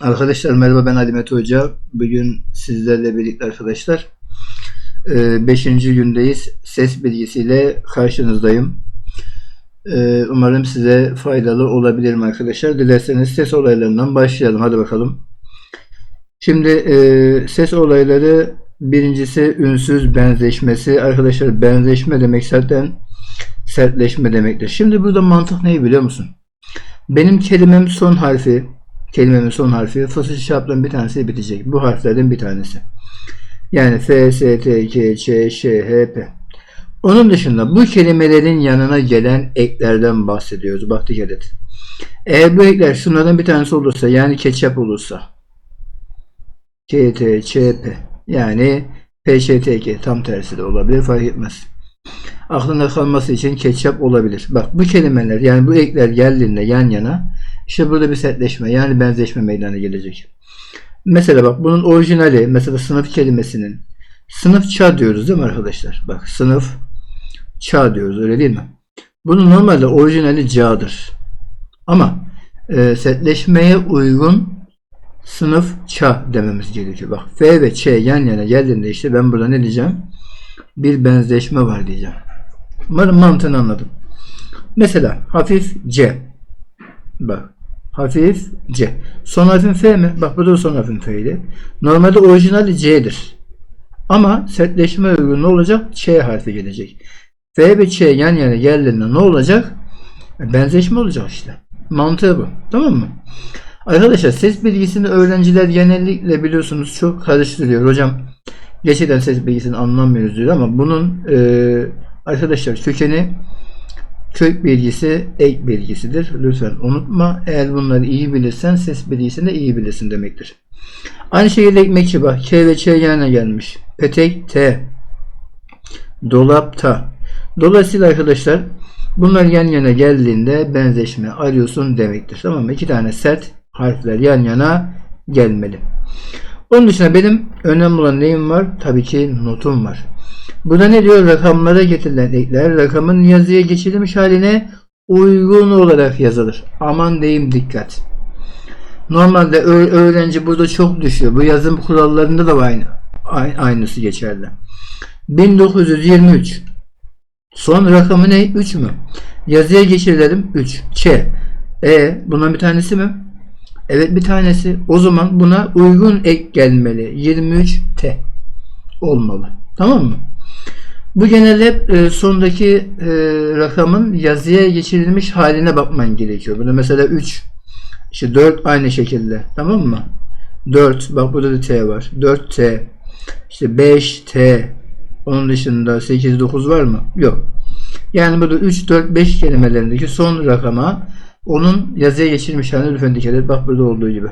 Arkadaşlar merhaba ben Ali Mete Hoca. Bugün sizlerle birlikte arkadaşlar 5. gündeyiz. Ses bilgisiyle karşınızdayım. E, Umarım size faydalı olabilirim arkadaşlar. Dilerseniz ses olaylarından başlayalım. Hadi bakalım. Şimdi e, ses olayları birincisi ünsüz benzeşmesi. Arkadaşlar benzeşme demek zaten sertleşme demektir. Şimdi burada mantık neyi biliyor musun? Benim kelimem son harfi kelimemin son harfi fasıl şartların bir tanesi bitecek. Bu harflerden bir tanesi. Yani F, S, T, K, Ç, Ş, H, P. Onun dışında bu kelimelerin yanına gelen eklerden bahsediyoruz. Bak dikkat. Eğer bu ekler şunlardan bir tanesi olursa yani ketçap olursa K, T, Ç, P yani P, Ş, T, K tam tersi de olabilir fark etmez. Aklında kalması için ketçap olabilir. Bak bu kelimeler yani bu ekler geldiğinde yan yana işte burada bir sertleşme yani benzeşme meydana gelecek. Mesela bak bunun orijinali mesela sınıf kelimesinin sınıf ça diyoruz değil mi arkadaşlar? Bak sınıf ça diyoruz öyle değil mi? Bunun normalde orijinali ca'dır. Ama e, sertleşmeye uygun sınıf ça dememiz gerekiyor. Bak F ve Ç yan yana geldiğinde işte ben burada ne diyeceğim? Bir benzeşme var diyeceğim. Umarım mantığını anladım. Mesela hafif C. Bak hafif C. Son harfin F mi? Bak bu da son harfin F'ydi. Normalde orijinali C'dir. Ama sertleşme uygun ne olacak? Ç harfi gelecek. F ve Ç yan yana geldiğinde ne olacak? Benzeşme olacak işte. Mantığı bu. Tamam mı? Arkadaşlar ses bilgisini öğrenciler genellikle biliyorsunuz çok karıştırıyor. Hocam gerçekten ses bilgisini anlamıyoruz diyor ama bunun e, arkadaşlar kökeni kök bilgisi ek bilgisidir. Lütfen unutma. Eğer bunları iyi bilirsen ses bilgisini de iyi bilirsin demektir. Aynı şekilde ekmekçi bak. K ve Ç yana gelmiş. Petek T. Dolapta. Dolayısıyla arkadaşlar bunlar yan yana geldiğinde benzeşme arıyorsun demektir. Tamam mı? İki tane sert harfler yan yana gelmeli. Onun dışında benim önemli olan neyim var? Tabii ki notum var. Burada ne diyor? Rakamlara getirilen ekler rakamın yazıya geçirilmiş haline uygun olarak yazılır. Aman diyeyim dikkat. Normalde öğrenci burada çok düşüyor. Bu yazım kurallarında da aynı. Aynısı geçerli. 1923 Son rakamı ne? 3 mü? Yazıya geçirelim 3. Ç. E bundan bir tanesi mi? Evet bir tanesi. O zaman buna uygun ek gelmeli. 23 T olmalı. Tamam mı? Bu genelde hep e, sondaki e, rakamın yazıya geçirilmiş haline bakman gerekiyor. Burada mesela 3 işte 4 aynı şekilde. Tamam mı? 4 bak burada da T var. 4T işte 5T onun dışında 8 9 var mı? Yok. Yani burada 3 4 5 kelimelerindeki son rakama onun yazıya geçirilmiş haline lütfen dikkat et. Bak burada olduğu gibi.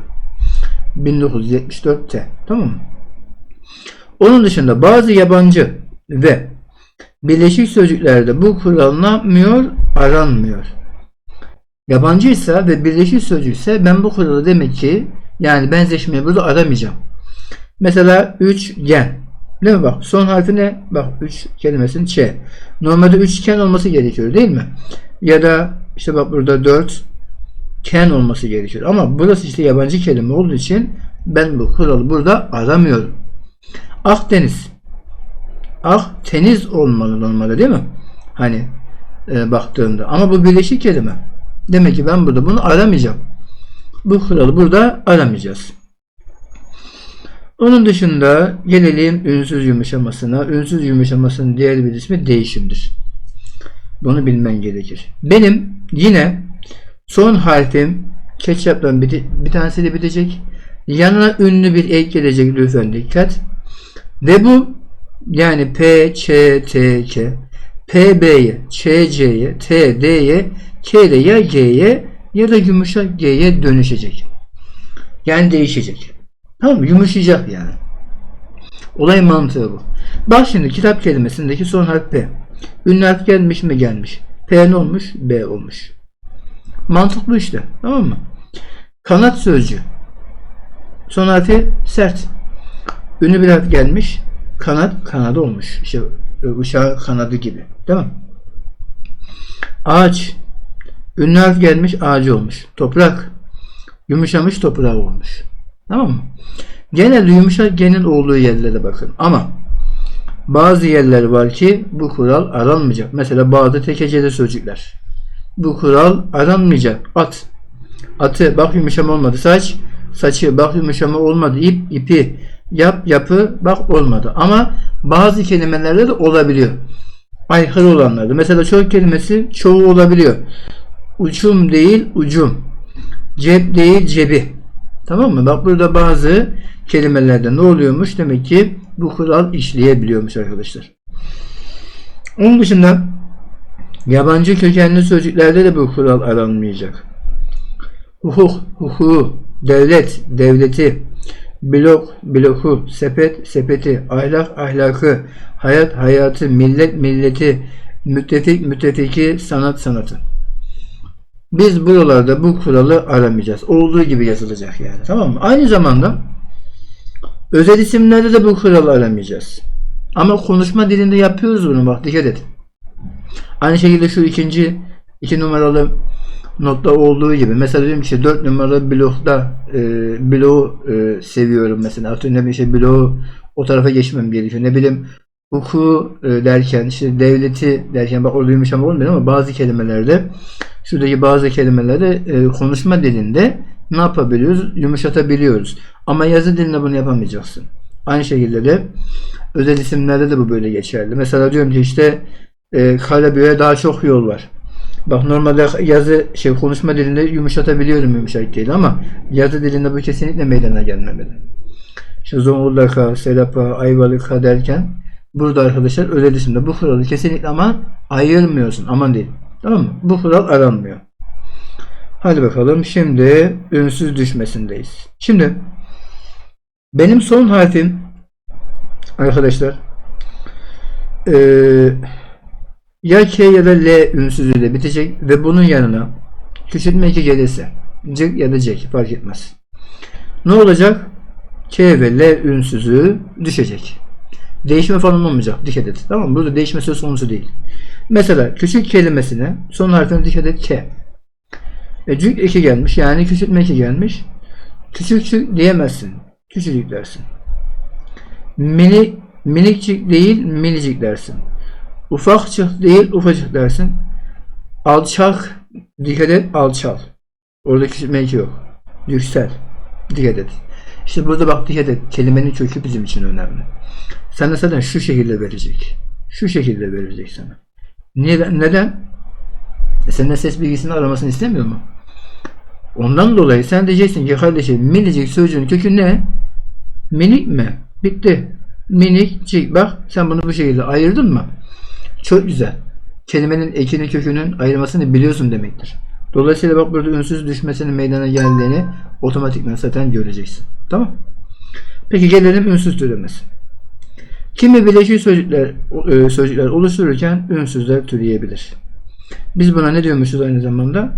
1974T. Tamam mı? Onun dışında bazı yabancı ve birleşik sözcüklerde bu yapmıyor? Aranmıyor. Yabancıysa ve birleşik sözcükse ben bu kuralı demek ki yani benzeşmeyi burada aramayacağım. Mesela üçgen. Değil mi bak? Son harfi ne? Bak 3 kelimesinin Ç. Normalde üçgen olması gerekiyor değil mi? Ya da işte bak burada 4 ken olması gerekiyor. Ama burası işte yabancı kelime olduğu için ben bu kuralı burada aramıyorum. Akdeniz. Akdeniz olmalı normalde değil mi? Hani e, baktığımda. Ama bu birleşik kelime. Demek ki ben burada bunu aramayacağım. Bu kuralı burada aramayacağız. Onun dışında gelelim ünsüz yumuşamasına. Ünsüz yumuşamasının diğer bir ismi değişimdir. Bunu bilmen gerekir. Benim yine son harfim ketçaptan bir, bir tanesi de bitecek. Yanına ünlü bir ek gelecek lütfen dikkat. Ve bu yani P, Ç, T, K, P, B'ye, Ç, C'ye, T, D'ye, K de ya G'ye ya da yumuşak G'ye dönüşecek. Yani değişecek. Tamam mı? Yumuşayacak yani. Olay mantığı bu. Bak şimdi kitap kelimesindeki son harf P. Ünlü harf gelmiş mi gelmiş. P ne olmuş? B olmuş. Mantıklı işte. Tamam mı? Kanat sözcüğü. Son harfi sert. Ünlü bir harf gelmiş. Kanat kanadı olmuş. İşte uşağı kanadı gibi. Değil mi? Ağaç. Ünlü harf gelmiş ağacı olmuş. Toprak. Yumuşamış toprağı olmuş. Tamam mı? Genelde yumuşak genin olduğu yerlere bakın. Ama bazı yerler var ki bu kural aranmayacak. Mesela bazı tekeceli sözcükler. Bu kural aranmayacak. At. Atı bak yumuşama olmadı. Saç. Saçı bak yumuşama olmadı. İp. ipi. Yap. Yapı. Bak olmadı. Ama bazı kelimelerde de olabiliyor. Aykırı olanlarda. Mesela çok kelimesi çoğu olabiliyor. Uçum değil ucum. Cep değil cebi. Tamam mı? Bak burada bazı kelimelerde ne oluyormuş? Demek ki bu kural işleyebiliyormuş arkadaşlar. Onun dışında yabancı kökenli sözcüklerde de bu kural aranmayacak. Hukuk, hukuku, devlet, devleti, blok, bloku, sepet, sepeti, ahlak, ahlakı, hayat, hayatı, millet, milleti, müttefik, müttefiki, sanat, sanatı. Biz buralarda bu kuralı aramayacağız. Olduğu gibi yazılacak yani. Tamam mı? Aynı zamanda özel isimlerde de bu kuralı aramayacağız. Ama konuşma dilinde yapıyoruz bunu bak dikkat et. Aynı şekilde şu ikinci iki numaralı notta olduğu gibi. Mesela diyorum ki işte 4 numaralı blokta e, bloğu e, seviyorum mesela. Atıyorum bir şey bloğu o tarafa geçmem gerekiyor. Ne bileyim hukuku e, derken işte devleti derken bak orada yumuşama olmuyor ama bazı kelimelerde şuradaki bazı kelimelerde e, konuşma dilinde ne yapabiliyoruz? Yumuşatabiliyoruz. Ama yazı dilinde bunu yapamayacaksın. Aynı şekilde de özel isimlerde de bu böyle geçerli. Mesela diyorum ki işte e, Karabük'e daha çok yol var. Bak normalde yazı şey konuşma dilinde yumuşatabiliyorum yumuşak değil ama yazı dilinde bu kesinlikle meydana gelmemeli. İşte Zonguldak'a, Serap'a, Ayvalık'a derken burada arkadaşlar özel isimde bu kuralı kesinlikle ama ayırmıyorsun. Aman değil. Tamam mı? Bu kural aranmıyor. Hadi bakalım şimdi ünsüz düşmesindeyiz. Şimdi benim son harfim arkadaşlar eee ya K ya da L ünsüzüyle bitecek ve bunun yanına küçültme 2 gelirse cık ya da cek fark etmez. Ne olacak? K ve L ünsüzü düşecek. Değişme falan olmayacak. Dikkat et. Tamam mı? Burada değişme söz konusu değil. Mesela küçük kelimesine son harfine dikkat et K. E, cük 2 gelmiş. Yani küçültme 2 gelmiş. Küçükçük diyemezsin. Küçücük dersin. Mini, minikçik değil minicik dersin. Ufakçık değil ufacık dersin. Alçak dikkat et alçal. Orada küçültme iki yok. Yüksel. Dikkat et. İşte burada bak dikkat et. Kelimenin kökü bizim için önemli. Sana zaten şu şekilde verecek. Şu şekilde verecek sana. Neden? Neden? E senden ses bilgisini aramasını istemiyor mu? Ondan dolayı sen diyeceksin ki kardeşim minicik sözcüğün kökü ne? Minik mi? Bitti. Minikcik. Bak sen bunu bu şekilde ayırdın mı? Çok güzel. Kelimenin ekinin kökünün ayırmasını biliyorsun demektir. Dolayısıyla bak burada ünsüz düşmesinin meydana geldiğini otomatikman zaten göreceksin. Tamam Peki gelelim ünsüz türemesi. Kimi bileşik sözcükler, e, sözcükler oluştururken ünsüzler türeyebilir. Biz buna ne diyormuşuz aynı zamanda?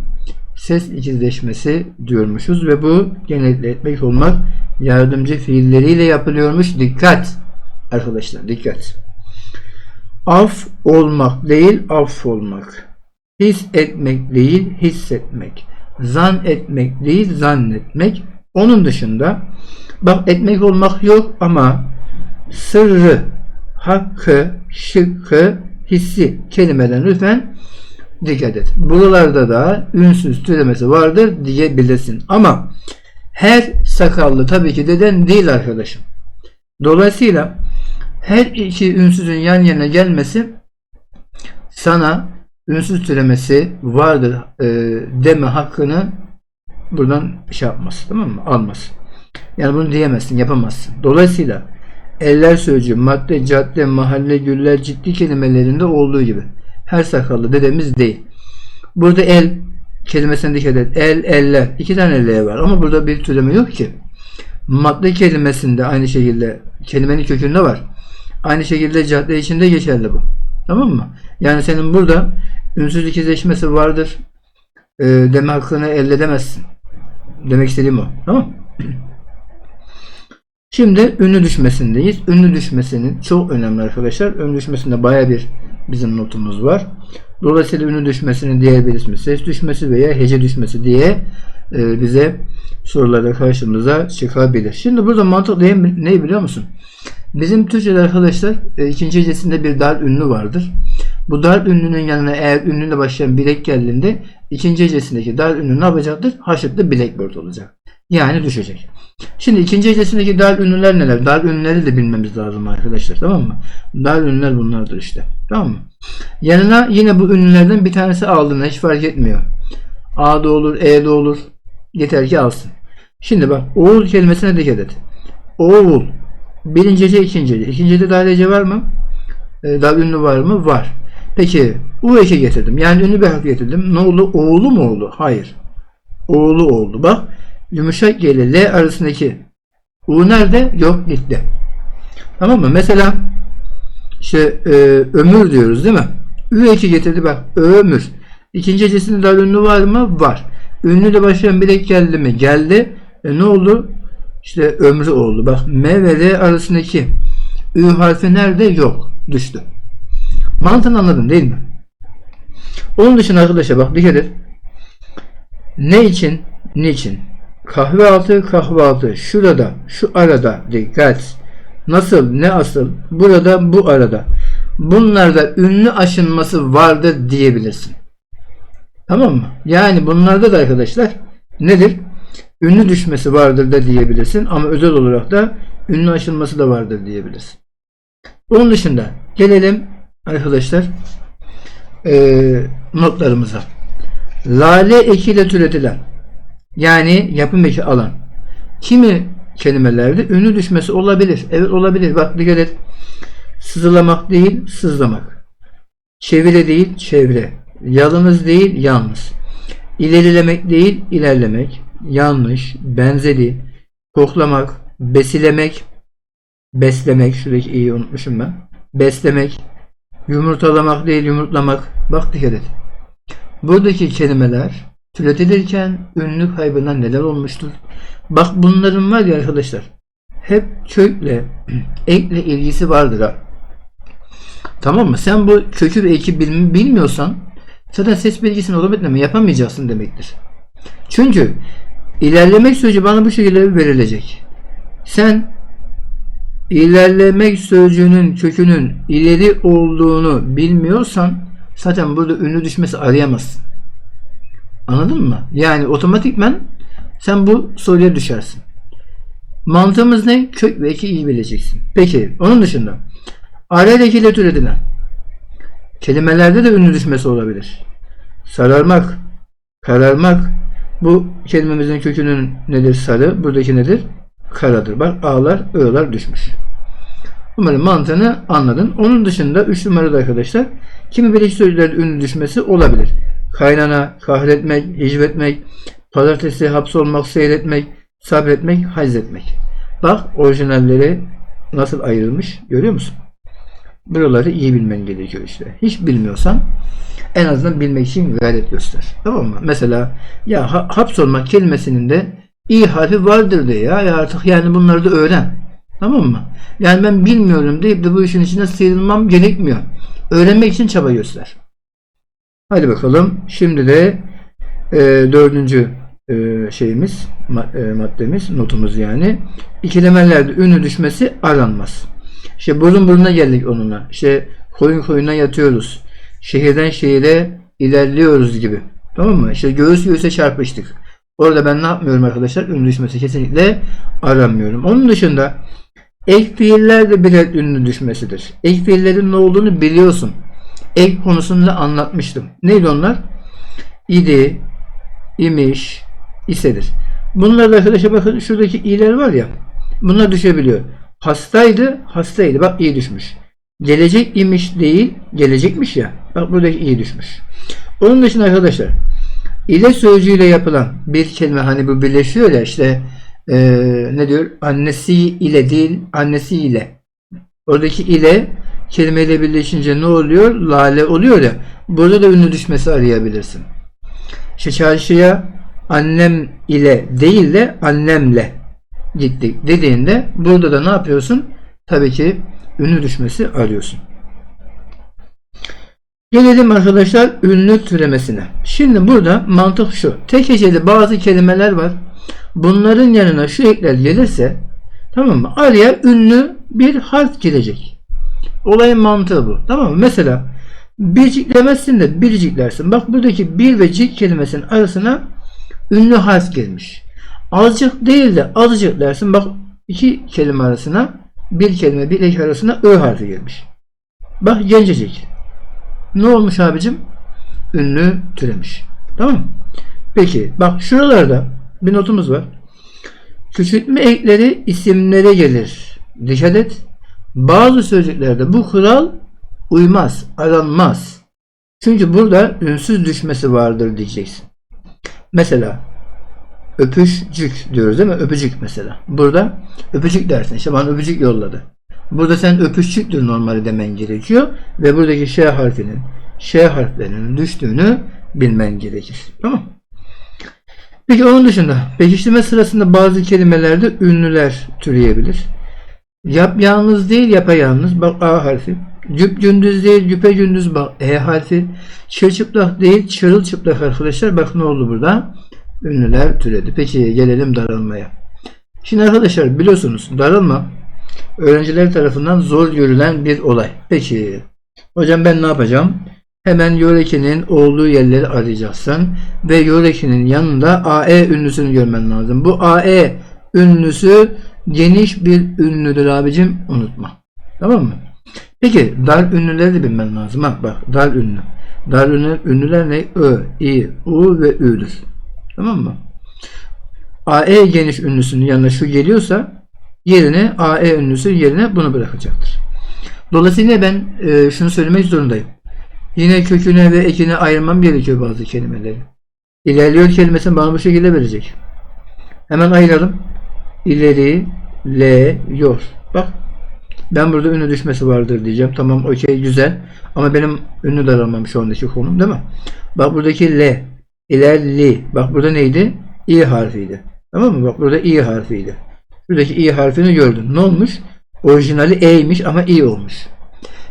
Ses ikizleşmesi diyormuşuz ve bu genellikle etmek olmak yardımcı fiilleriyle yapılıyormuş. Dikkat! Arkadaşlar dikkat! Af olmak değil af olmak. His etmek değil hissetmek. Zan etmek değil zannetmek. Onun dışında bak etmek olmak yok ama sırrı, hakkı, şıkkı, hissi kelimeden lütfen dikkat et. Buralarda da ünsüz türemesi vardır diyebilirsin. Ama her sakallı tabii ki deden değil arkadaşım. Dolayısıyla her iki ünsüzün yan yana gelmesi sana ünsüz türemesi vardır e, deme hakkını buradan şey yapmaz. Tamam mı? Almaz. Yani bunu diyemezsin, yapamazsın. Dolayısıyla eller sözcüğü, madde, cadde, mahalle, güller ciddi kelimelerinde olduğu gibi. Her sakallı dedemiz değil. Burada el kelimesine dikkat et. El, eller. iki tane L var ama burada bir türeme yok ki. Madde kelimesinde aynı şekilde kelimenin kökünde var. Aynı şekilde cadde içinde geçerli bu. Tamam mı? Yani senin burada ünsüz ikizleşmesi vardır e, deme hakkını elde edemezsin. Demek istediğim o. Tamam Şimdi ünlü düşmesindeyiz. Ünlü düşmesinin çok önemli arkadaşlar. Ünlü düşmesinde baya bir bizim notumuz var. Dolayısıyla ünlü düşmesinin diğer bir ismi ses düşmesi veya hece düşmesi diye e, bize sorularda karşımıza çıkabilir. Şimdi burada mantık ne, ne biliyor musun? Bizim Türkçe'de arkadaşlar e, ikinci hecesinde bir dar ünlü vardır. Bu dar ünlünün yanına eğer ünlüyle başlayan bilek geldiğinde ikinci hecesindeki dar ünlü ne yapacaktır? Haşıklı blackboard olacak. Yani düşecek. Şimdi ikinci hecesindeki dar ünlüler neler? Dar ünlüleri de bilmemiz lazım arkadaşlar. Tamam mı? Dar ünlüler bunlardır işte. Tamam mı? Yanına yine bu ünlülerden bir tanesi aldığında hiç fark etmiyor. A'da olur, E'de olur. Yeter ki alsın. Şimdi bak oğul kelimesine dikkat et. Oğul. Birinci hece, ikinci hece. İkinci hece dar hece var mı? E, dar ünlü var mı? Var. Peki U eki getirdim. Yani ünlü bir harf getirdim. Ne oldu? Oğlu mu oldu? Hayır. Oğlu oldu. Bak yumuşak G ile L arasındaki U nerede? Yok gitti. Tamam mı? Mesela işte e, ömür diyoruz değil mi? Ü eki getirdi bak. Ömür. İkinci hecesinde dar ünlü var mı? Var. Ünlüyle başlayan bilek geldi mi? Geldi. E, ne oldu? İşte ömrü oldu. Bak M ve R arasındaki Ü harfi nerede? Yok. Düştü. Mantığını anladın değil mi? Onun dışında arkadaşlar bak dikkat et. Ne için? Niçin? Kahve altı, kahve altı. Şurada, şu arada dikkat. Nasıl, ne asıl? Burada, bu arada. Bunlarda ünlü aşınması vardır diyebilirsin. Tamam mı? Yani bunlarda da arkadaşlar nedir? Ünlü düşmesi vardır da diyebilirsin ama özel olarak da ünlü aşılması da vardır diyebilirsin. Onun dışında gelelim arkadaşlar eee, notlarımıza. Lale ekiyle türetilen yani yapım eki alan kimi kelimelerde ünlü düşmesi olabilir. Evet olabilir. Bak dikkat et. Sızılamak değil, sızlamak. Çevire değil, çevre. Yalnız değil, yalnız. İlerilemek değil, ilerlemek. Yanlış, benzeri, koklamak, besilemek, beslemek, şuradaki iyi unutmuşum ben. Beslemek, yumurtalamak değil, yumurtlamak. Bak dikkat et. Buradaki kelimeler türetilirken ünlü kaybına neler olmuştur? Bak bunların var ya arkadaşlar hep kökle, ekle ilgisi vardır ha. Tamam mı? Sen bu kökü ve eki bil- bilmiyorsan zaten ses bilgisini olabilme yapamayacaksın demektir. Çünkü ilerlemek sözcüğü bana bu şekilde verilecek. Sen ilerlemek sözcüğünün kökünün ileri olduğunu bilmiyorsan zaten burada ünlü düşmesi arayamazsın. Anladın mı? Yani otomatikmen sen bu soruya düşersin. Mantığımız ne? Kök ve eki iyi bileceksin. Peki onun dışında arayla ile türetilen kelimelerde de ünlü düşmesi olabilir. Sararmak, kararmak bu kelimemizin kökünün nedir? Sarı. Buradaki nedir? Karadır. Bak A'lar, I'lar düşmüş. Umarım mantığını anladın. Onun dışında 3 numarada arkadaşlar kimi bileşik sözcüklerin ünlü düşmesi olabilir. Kaynana, kahretmek, hicvetmek, pazartesi hapsolmak, seyretmek, sabretmek, hazretmek. Bak orijinalleri nasıl ayrılmış görüyor musun? Buraları iyi bilmen gerekiyor işte. Hiç bilmiyorsan en azından bilmek için gayret göster. Tamam mı? Mesela ya ha- hapsolmak kelimesinin de i harfi vardır de ya. ya artık yani bunları da öğren. Tamam mı? Yani ben bilmiyorum deyip de bu işin içine sıyrılmam gerekmiyor. Öğrenmek için çaba göster. Hadi bakalım. Şimdi de e, dördüncü e, şeyimiz, e, maddemiz, notumuz yani. İkilemelerde ünlü düşmesi aranmaz. İşte burun buruna geldik onunla. İşte koyun koyuna yatıyoruz. Şehirden şehire ilerliyoruz gibi. Tamam mı? İşte göğüs göğüse çarpıştık. Orada ben ne yapmıyorum arkadaşlar? Ünlü düşmesi kesinlikle aramıyorum. Onun dışında ek fiiller de ünlü düşmesidir. Ek fiillerin ne olduğunu biliyorsun. Ek konusunda anlatmıştım. Neydi onlar? İdi, imiş, isedir. Bunlar da arkadaşlar bakın şuradaki i'ler var ya. Bunlar düşebiliyor. Hastaydı, hastaydı. Bak iyi düşmüş. Gelecek imiş değil, gelecekmiş ya. Bak buradaki iyi düşmüş. Onun dışında arkadaşlar ile sözcüğüyle yapılan bir kelime hani bu birleşiyor ya işte eee, ne diyor? Annesi ile değil, annesi ile. Oradaki ile kelimeyle birleşince ne oluyor? Lale oluyor ya. Burada da ünlü düşmesi arayabilirsin. İşte çarşıya annem ile değil de annemle gittik dediğinde burada da ne yapıyorsun? Tabii ki ünlü düşmesi arıyorsun. Gelelim arkadaşlar ünlü türemesine. Şimdi burada mantık şu. Tek heceli bazı kelimeler var. Bunların yanına şu ekler gelirse tamam mı? Araya ünlü bir harf girecek. Olayın mantığı bu. Tamam mı? Mesela biricik demezsin de biriciklersin. Bak buradaki bir ve cik kelimesinin arasına ünlü harf gelmiş. Azıcık değil de azıcık dersin. Bak iki kelime arasına bir kelime bir ek arasına ö harfi gelmiş. Bak gencecik. Ne olmuş abicim? Ünlü türemiş. Tamam mı? Peki bak şuralarda bir notumuz var. Küçültme ekleri isimlere gelir. Dikkat et. Bazı sözcüklerde bu kural uymaz, aranmaz. Çünkü burada ünsüz düşmesi vardır diyeceksin. Mesela öpüşcük diyoruz değil mi? Öpücük mesela. Burada öpücük dersin. İşte bana öpücük yolladı. Burada sen öpüşcüktür normali demen gerekiyor ve buradaki Ş harfinin Ş harflerinin düştüğünü bilmen gerekir. Tamam Peki onun dışında pekiştirme sırasında bazı kelimelerde ünlüler türeyebilir. Yap yalnız değil yapayalnız bak A harfi. Güp gündüz değil güpe gündüz bak E harfi. Çırçıplak değil çırılçıplak arkadaşlar bak ne oldu burada? Ünlüler türedi. Peki gelelim daralmaya. Şimdi arkadaşlar biliyorsunuz daralma öğrenciler tarafından zor görülen bir olay. Peki hocam ben ne yapacağım? Hemen yörekinin olduğu yerleri arayacaksın ve yörekinin yanında AE ünlüsünü görmen lazım. Bu AE ünlüsü geniş bir ünlüdür abicim unutma. Tamam mı? Peki dar ünlüleri de bilmen lazım. Bak bak dar ünlü. Dar ünlü, ünlüler ne? Ö, İ, U ve Ü'dür. Tamam mı? AE geniş ünlüsünün yanına şu geliyorsa yerine AE ünlüsü yerine bunu bırakacaktır. Dolayısıyla ben e, şunu söylemek zorundayım. Yine köküne ve ekine ayırmam gerekiyor bazı kelimeleri. İlerliyor kelimesini bana bu şekilde verecek. Hemen ayıralım. İleri, le, yor. Bak ben burada ünlü düşmesi vardır diyeceğim. Tamam okey güzel. Ama benim ünlü daralmam şu andaki konum değil mi? Bak buradaki le, ilerli. Bak burada neydi? İ harfiydi. Tamam mı? Bak burada i harfiydi. Buradaki i harfini gördün. Ne olmuş? Orijinali e'ymiş ama i olmuş.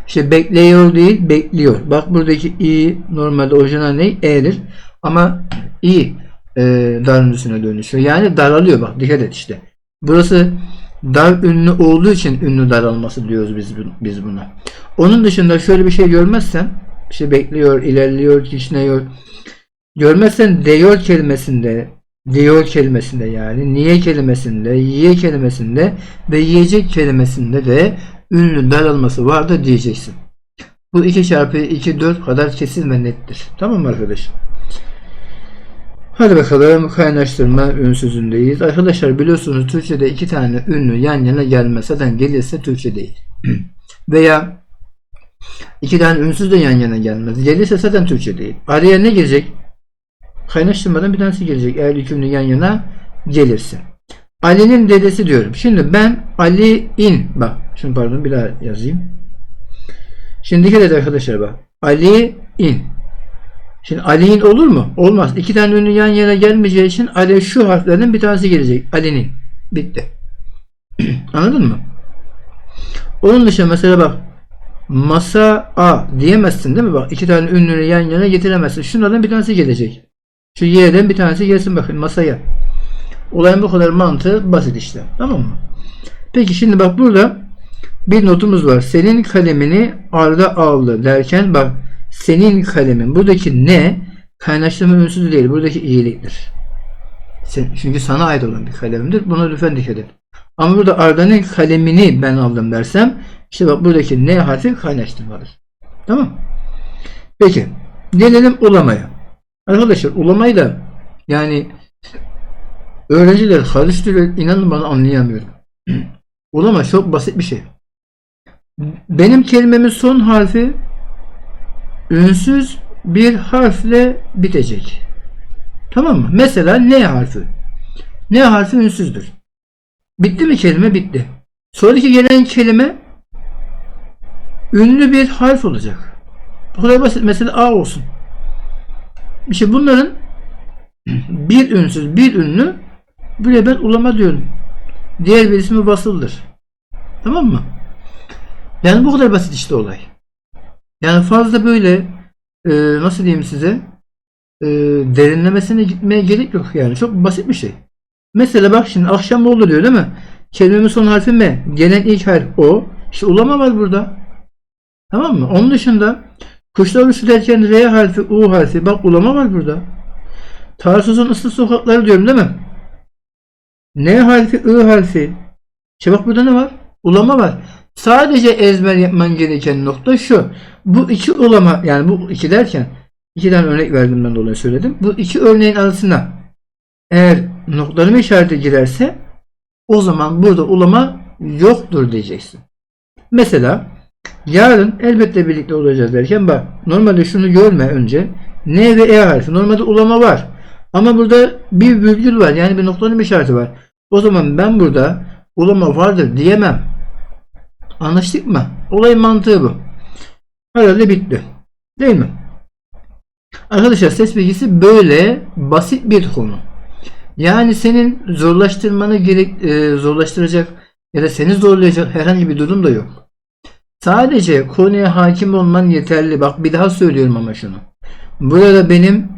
İşte bekliyor değil, bekliyor. Bak buradaki i normalde orijinal ne? E'dir. Ama i e, dar ünlüsüne dönüşüyor. Yani daralıyor bak dikkat et işte. Burası dar ünlü olduğu için ünlü daralması diyoruz biz biz buna. Onun dışında şöyle bir şey görmezsen işte bekliyor, ilerliyor, kişniyor. Görmezsen diyor kelimesinde diyor kelimesinde yani niye kelimesinde, yiye kelimesinde ve yiyecek kelimesinde de ünlü daralması vardır diyeceksin. Bu 2 çarpı 2 4 kadar kesin ve nettir. Tamam mı arkadaşlar? Hadi bakalım kaynaştırma ünsüzündeyiz. Arkadaşlar biliyorsunuz Türkçe'de iki tane ünlü yan yana gelmez. Zaten gelirse Türkçe değil. Veya iki tane ünsüz de yan yana gelmez. Gelirse zaten Türkçe değil. Araya ne gelecek? Kaynaştırmadan bir tanesi gelecek. Eğer iki ünlü yan yana gelirse. Ali'nin dedesi diyorum. Şimdi ben Ali'in bak şimdi pardon bir daha yazayım. Şimdi dikkat edin arkadaşlar bak. Ali'in Şimdi Ali'nin olur mu? Olmaz. İki tane ünlü yan yana gelmeyeceği için Ali şu harflerden bir tanesi gelecek. Ali'nin. Bitti. Anladın mı? Onun dışında mesela bak masa A diyemezsin değil mi? Bak iki tane ünlünü yan yana getiremezsin. Şunlardan bir tanesi gelecek. Şu Y'den bir tanesi gelsin bakın masaya. Olayın bu kadar mantığı basit işte. Tamam mı? Peki şimdi bak burada bir notumuz var. Senin kalemini Arda aldı derken bak senin kalemin buradaki ne kaynaştırma ünsüzü değil. Buradaki iyiliktir. Sen, çünkü sana ait olan bir kalemdir. Buna lütfen dikkat et. Ama burada Arda'nın kalemini ben aldım dersem işte bak buradaki ne harfi kaynaştırmadır. Tamam. Peki. Gelelim ulamaya. Arkadaşlar ulamayı da yani öğrenciler karıştırıyor. İnanın bana anlayamıyorum. Ulama çok basit bir şey. Benim kelimemin son harfi ünsüz bir harfle bitecek. Tamam mı? Mesela ne harfi. Ne harfi ünsüzdür. Bitti mi kelime? Bitti. Sonraki gelen kelime ünlü bir harf olacak. Bu kadar basit. Mesela A olsun. İşte bunların bir ünsüz, bir ünlü buraya ben ulama diyorum. Diğer bir ismi basıldır. Tamam mı? Yani bu kadar basit işte olay. Yani fazla böyle e, nasıl diyeyim size e, derinlemesine gitmeye gerek yok yani. Çok basit bir şey. Mesela bak şimdi akşam oldu diyor değil mi? Kelimemin son harfi M. Gelen ilk harf O. İşte ulama var burada. Tamam mı? Onun dışında kuşlar uçtu derken R harfi, U harfi. Bak ulama var burada. Tarsus'un ıssız sokakları diyorum değil mi? N harfi, I harfi. İşte bak burada ne var? Ulama var. Sadece ezber yapman gereken nokta şu. Bu iki ulama yani bu iki derken iki tane örnek verdiğimden dolayı söyledim. Bu iki örneğin arasına eğer noktalama işareti girerse o zaman burada ulama yoktur diyeceksin. Mesela yarın elbette birlikte olacağız derken bak normalde şunu görme önce. N ve E harfi. Normalde ulama var. Ama burada bir virgül var. Yani bir noktalama işareti var. O zaman ben burada ulama vardır diyemem. Anlaştık mı? Olayın mantığı bu. Herhalde bitti. Değil mi? Arkadaşlar ses bilgisi böyle basit bir konu. Yani senin zorlaştırmanı gerek e, zorlaştıracak ya da seni zorlayacak herhangi bir durum da yok. Sadece konuya hakim olman yeterli. Bak bir daha söylüyorum ama şunu. Burada benim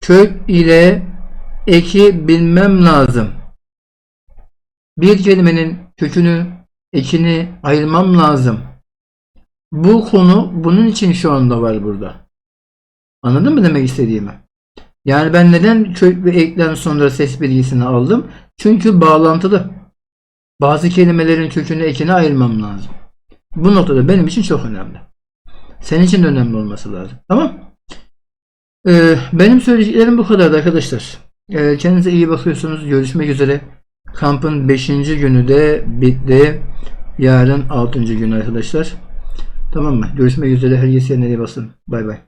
kök ile eki bilmem lazım. Bir kelimenin kökünü, ekini ayırmam lazım. Bu konu bunun için şu anda var burada. Anladın mı demek istediğimi? Yani ben neden kök ve ekten sonra ses bilgisini aldım? Çünkü bağlantılı. Bazı kelimelerin kökünü ekini ayırmam lazım. Bu noktada benim için çok önemli. Senin için de önemli olması lazım. Tamam? Ee, benim söyleyeceklerim bu kadardı arkadaşlar. Ee, kendinize iyi bakıyorsunuz. Görüşmek üzere. Kampın 5. günü de bitti. Yarın 6. gün arkadaşlar. Tamam mı? Görüşmek üzere. Herkese iyi basın. Bay bay.